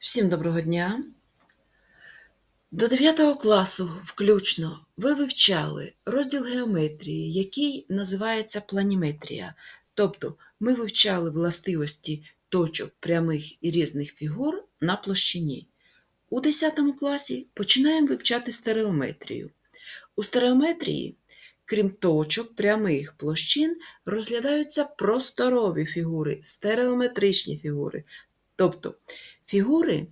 Всім доброго дня! До 9 класу включно ви вивчали розділ геометрії, який називається планіметрія. Тобто ми вивчали властивості точок прямих і різних фігур на площині. У 10 класі починаємо вивчати стереометрію. У стереометрії, крім точок прямих площин, розглядаються просторові фігури, стереометричні фігури. Тобто фігури,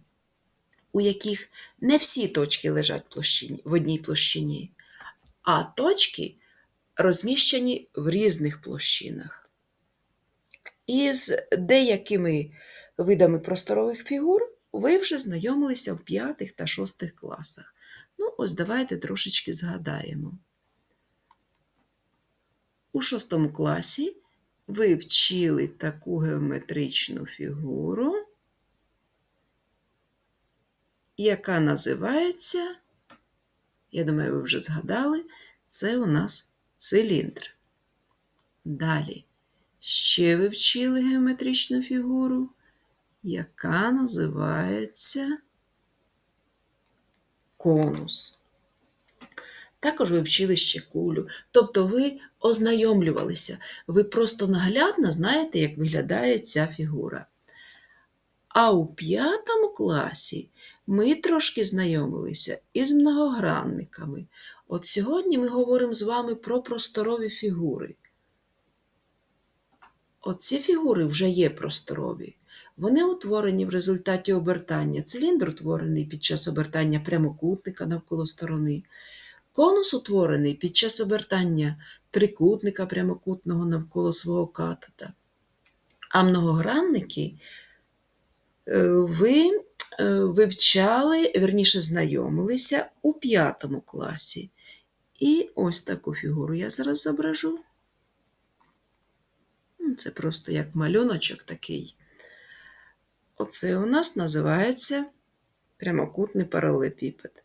у яких не всі точки лежать площині, в одній площині, а точки розміщені в різних площинах. Із деякими видами просторових фігур ви вже знайомилися в 5 та 6 класах. Ну, ось давайте трошечки згадаємо. У 6 класі ви вчили таку геометричну фігуру, яка називається, я думаю, ви вже згадали, це у нас циліндр. Далі ще ви вчили геометричну фігуру, яка називається конус. Також ви вчили ще кулю. Тобто ви ознайомлювалися, ви просто наглядно знаєте, як виглядає ця фігура. А у п'ятому класі ми трошки знайомилися із многогранниками. От сьогодні ми говоримо з вами про просторові фігури. Оці фігури вже є просторові. Вони утворені в результаті обертання. Циліндр утворений під час обертання прямокутника навколо сторони. Конус утворений під час обертання трикутника прямокутного навколо свого катета. А многогранники е, ви вивчали, верніше знайомилися у п'ятому класі. І ось таку фігуру я зараз зображу. Ну, Це просто як малюночок такий. Оце у нас називається прямокутний паралелепіпед.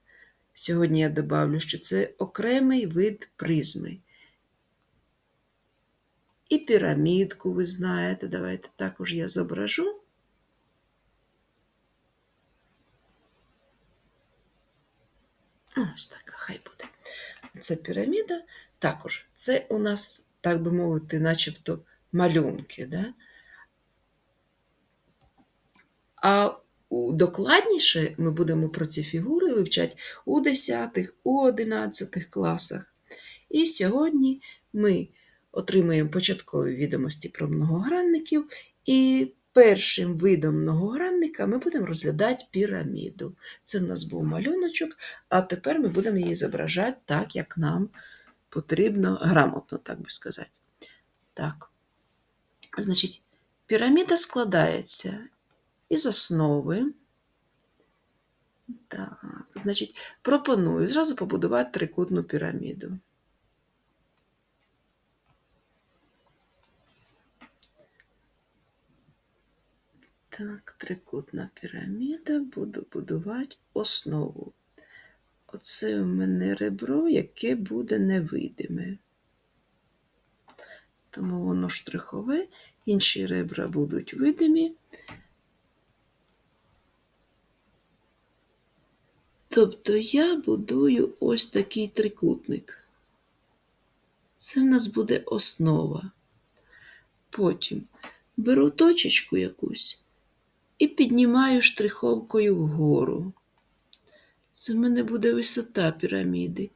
Сьогодні я добавлю, що це окремий вид призми. І пірамідку ви знаєте, давайте також я зображу. Ось така, хай буде. Це піраміда. Також це у нас, так би мовити, начебто малюнки. Да? А докладніше ми будемо про ці фігури вивчати у 10, у 11 класах. І сьогодні ми отримаємо початкові відомості про многогранників, і першим видом многогранника ми будемо розглядати піраміду. Це в нас був малюночок, а тепер ми будемо її зображати так, як нам потрібно, грамотно, так би сказати. Так. Значить, піраміда складається із основи. Так, значить, пропоную зразу побудувати трикутну піраміду. Так, трикутна піраміда, буду будувати основу. Оце у мене ребро, яке буде невидиме. Тому воно штрихове, інші ребра будуть видимі. Тобто я будую ось такий трикутник. Це в нас буде основа. Потім беру точечку якусь і піднімаю штриховкою вгору. Це в мене буде висота піраміди.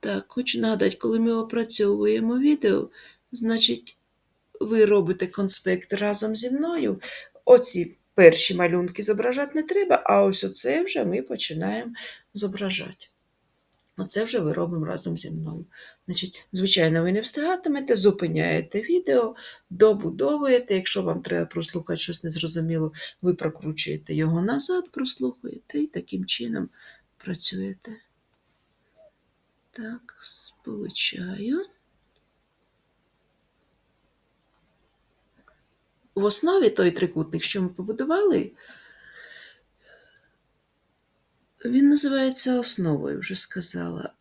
Так, хочу нагадати, коли ми опрацьовуємо відео, значить, ви робите конспект разом зі мною. Оці перші малюнки зображати не треба, а ось оце вже ми починаємо зображати. Оце вже ви робимо разом зі мною. Значить, звичайно, ви не встигатимете, зупиняєте відео, добудовуєте. Якщо вам треба прослухати щось незрозуміло, ви прокручуєте його назад, прослухаєте і таким чином працюєте. Так, сполучаю. В основі той трикутник, що ми побудували, він називається основою, вже сказала.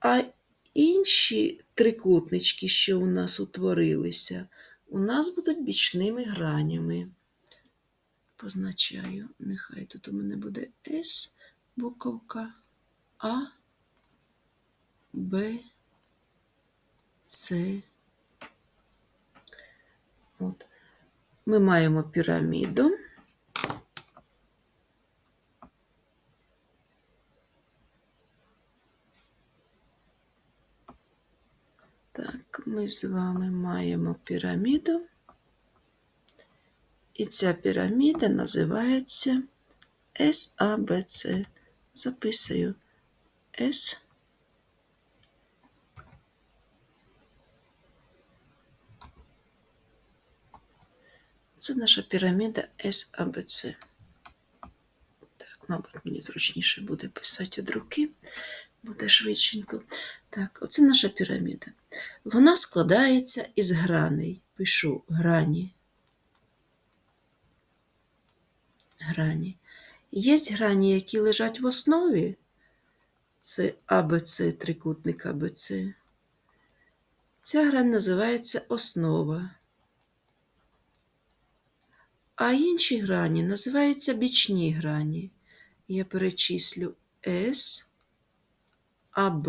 А інші трикутнички, що у нас утворилися, у нас будуть бічними гранями. позначаю. Нехай тут у мене буде С, буковка, А, Б, С. От. Ми маємо піраміду. Так, ми з вами маємо піраміду. І ця піраміда називається SABC. Записую S. Це наша піраміда SABC. Так, мабуть, мені зручніше буде писати від руки, буде швидшенько. Так, оце наша піраміда. Вона складається із граней. Пишу грані. Грані. Є грані, які лежать в основі. Це АБЦ, трикутник АБЦ. Ця грань називається основа. А інші грані називаються бічні грані. Я перечислю С, АБ.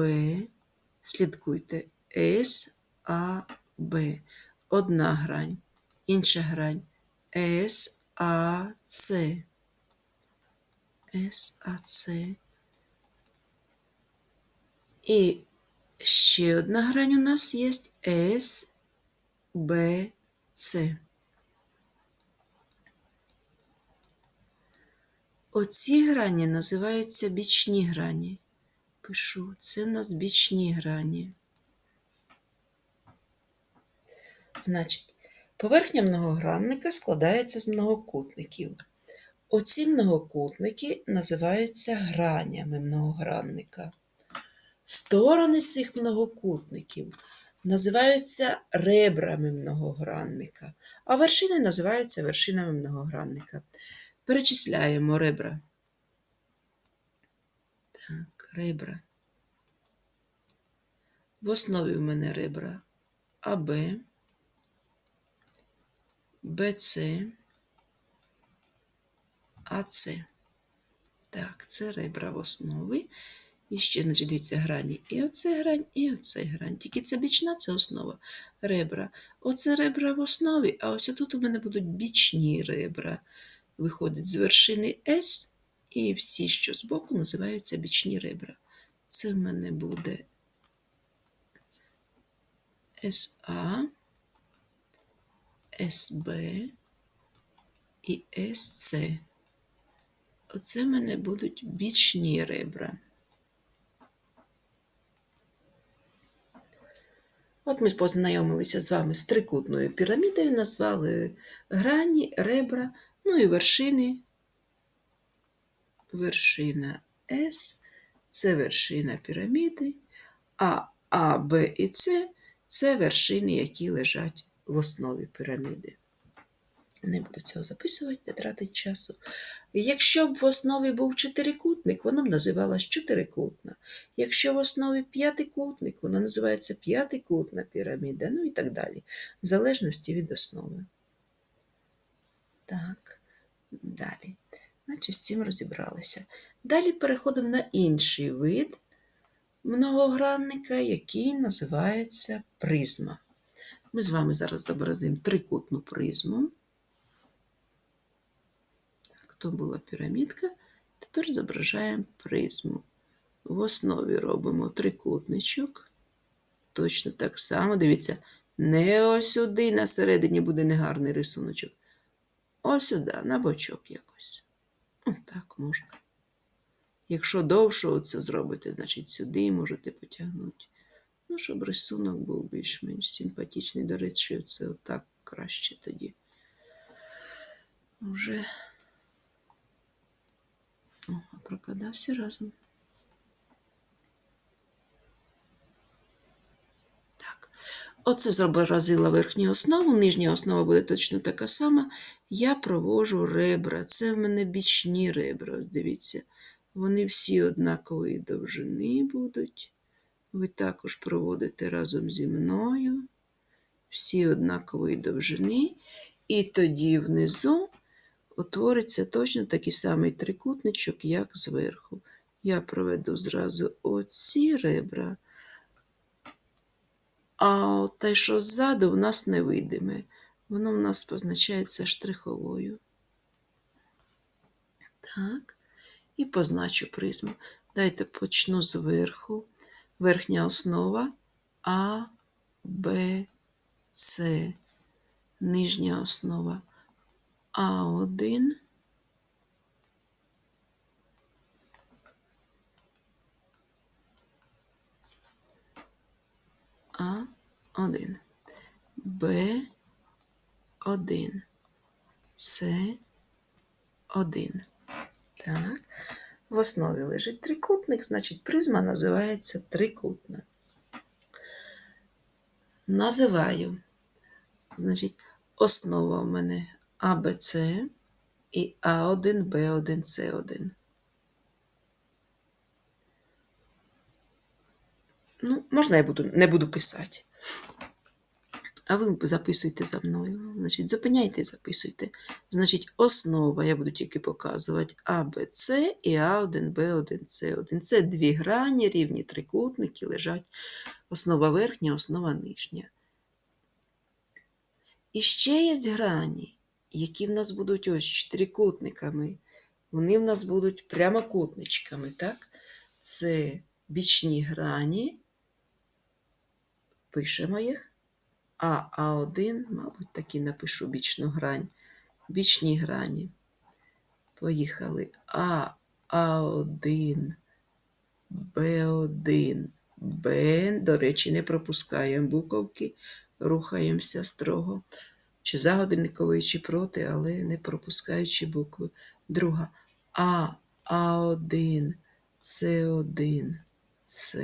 Слідкуйте С, А, Б. Одна грань. Інша грань С, А, С. С, А, С. І ще одна грань у нас є С, Б, С. Оці грані називаються бічні грані. Пишу, це в нас бічні грані. Значить, поверхня многогранника складається з многокутників. Оці многокутники називаються гранями многогранника. Сторони цих многокутників називаються ребрами многогранника, а вершини називаються вершинами многогранника. Перечисляємо ребра. Так, ребра. В основі у мене ребра АБ, БЦ, АЦ. Так, це ребра в основі. І ще, значить, дивіться, грані. І оце грань, і оце грань. Тільки це бічна, це основа. Ребра. Оце ребра в основі, а ось тут у мене будуть бічні ребра. Виходить з вершини С, і всі, що збоку, називаються бічні ребра. Це в мене буде СА, СБ і СЦ. Оце в мене будуть бічні ребра. От ми познайомилися з вами з трикутною пірамідою, назвали грані, ребра, ну і вершини. Вершина С це вершина піраміди, а А, Б і С це вершини, які лежать в основі піраміди. Не буду цього записувати, не тратить часу. Якщо б в основі був чотирикутник, вона б називалась чотирикутна. Якщо в основі п'ятикутник, вона називається п'ятикутна піраміда, ну і так далі, в залежності від основи. Так, далі. Значить, з цим розібралися. Далі переходимо на інший вид многогранника, який називається призма. Ми з вами зараз зобразимо трикутну призму. Так, то була пірамідка. Тепер зображаємо призму. В основі робимо трикутничок. Точно так само. Дивіться, не ось сюди, на середині буде негарний рисуночок. Ось сюди, на бочок якось. О, так можна. Якщо довше оце зробите, значить сюди можете потягнути. Ну, щоб рисунок був більш-менш симпатичний. До речі, це отак краще тоді. Вже О, пропадався разом. Так. Оце зобразила верхню основу, нижня основа буде точно така сама. Я провожу ребра. Це в мене бічні ребра. Дивіться, вони всі однакової довжини будуть. Ви також проводите разом зі мною. Всі однакової довжини. І тоді внизу утвориться точно такий самий трикутничок, як зверху. Я проведу зразу оці ребра, а те, що ззаду, в нас невидиме. Воно в нас позначається штриховою. Так. І позначу призму. Дайте почну зверху. Верхня основа А, Б, С. Нижня основа А1. А1. Б1. С1. Так. В основі лежить трикутник, значить призма називається трикутна. Називаю. Значить, основа в мене АБЦ і А1, Б1, С1. Ну, можна я буду, не буду писати. А ви записуйте за мною. Значить, зупиняйте і записуйте. Значить, основа я буду тільки показувати А, Б, С і А1, Б1, С1. Це дві грані, рівні трикутники лежать. Основа верхня, основа нижня. І ще є грані, які в нас будуть ось чотирикутниками. Вони в нас будуть прямокутничками, так? Це бічні грані. Пишемо їх. А А1, мабуть, таки напишу бічну грань. Бічні грані. Поїхали. А А1, Б1, Б. До речі, не пропускаємо буковки, рухаємося строго. Чи за годинниковою, чи проти, але не пропускаючи букви. Друга. А А1, С1, С.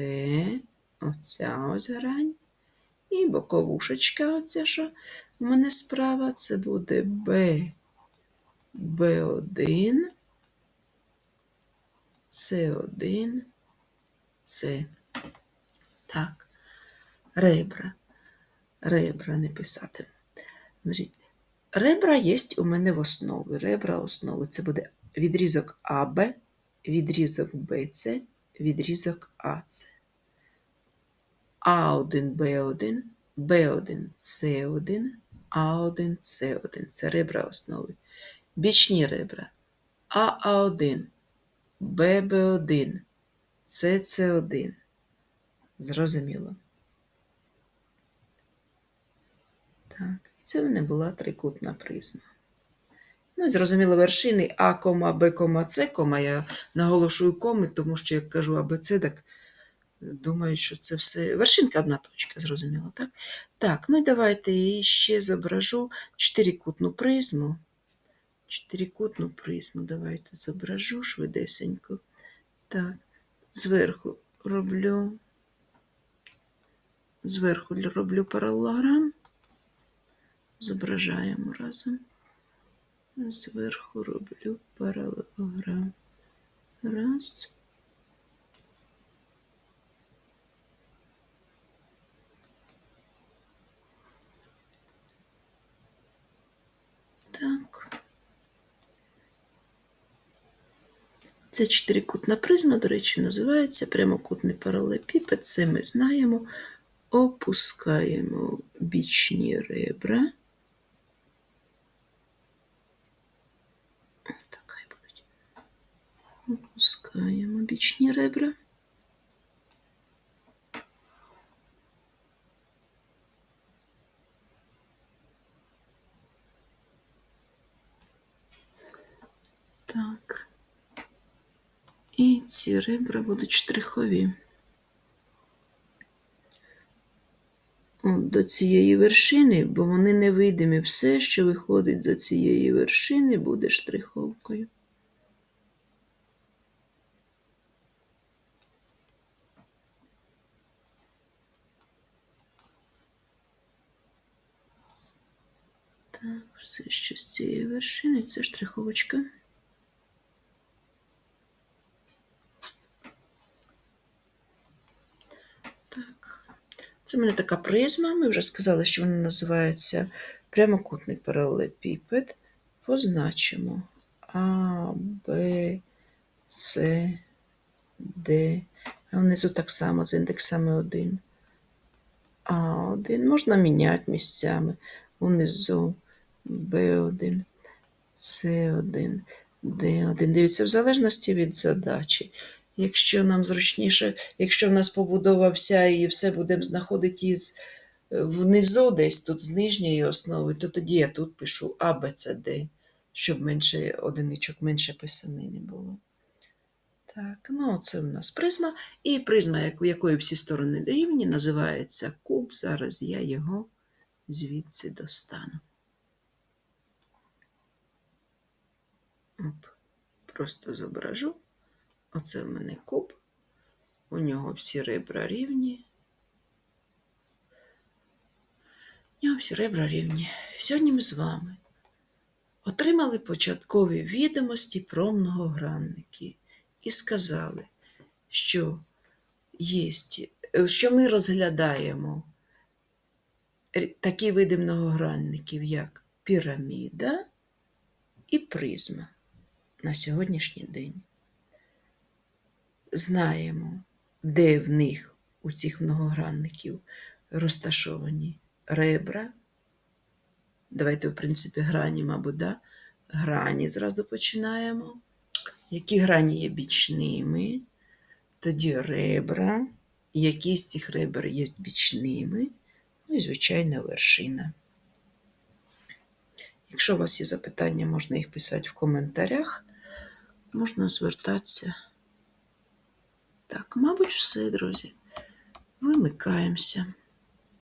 Оця ось грань. І боковушечка, оця, що в мене справа, це буде Б, Б1, С1, С. Так, ребра. Ребра не писати. Значить, ребра є у мене в основі. Ребра основи. Це буде відрізок АБ, відрізок БЦ, відрізок АЦ. А1, Б1, Б1, С1, А1, С1. Це ребра основи. Бічні ребра. АА1, ББ1, СС1. Зрозуміло. Так, і це в мене була трикутна призма. Ну і зрозуміло, вершини А, Б, С, я наголошую коми, тому що, як кажу АБЦ, так Думаю, що це все. Вершинка одна точка, зрозуміло, так? Так, ну і давайте я ще зображу чотирикутну призму. Чотирикутну призму. Давайте зображу швидесенько. Так, зверху роблю. Зверху роблю паралелограм. Зображаємо разом. Зверху роблю паралелограм. Раз. Так. Це чотирикутна призма, до речі, називається прямокутний паралелепіпед. Це ми знаємо. Опускаємо бічні ребра. Опускаємо бічні ребра. Так. І ці ребра будуть штрихові. От до цієї вершини, бо вони невидимі. Все, що виходить за цієї вершини, буде штриховкою. Так, все, що з цієї вершини, це штриховочка. Це в мене така призма. Ми вже сказали, що вона називається прямокутний паралелепіпед. позначимо А, Б, С, Д. А внизу так само з індексами 1. А1 можна міняти місцями. Внизу Б1, С1, Д1. Дивіться, в залежності від задачі. Якщо нам зручніше, якщо в нас побудова вся і все будемо знаходити із е, внизу десь тут з нижньої основи, то тоді я тут пишу А, Б, С, Д, щоб менше одиничок, менше писанини було. Так, ну це в нас призма. І призма, у якої всі сторони рівні, називається куб. Зараз я його звідси достану. Оп, просто зображу. Оце в мене куб. У нього всі ребра рівні. У нього всі ребра рівні. Сьогодні ми з вами отримали початкові відомості про многогранники і сказали, що є, що ми розглядаємо такі види многогранників, як піраміда і призма на сьогоднішній день. Знаємо, де в них у цих многогранників розташовані ребра. Давайте, в принципі, грані, мабуть, да? грані зразу починаємо. Які грані є бічними, тоді ребра, які з цих ребер є бічними, ну і, звичайно, вершина. Якщо у вас є запитання, можна їх писати в коментарях, можна звертатися. Так, мабуть, все, друзі. Вимикаємося.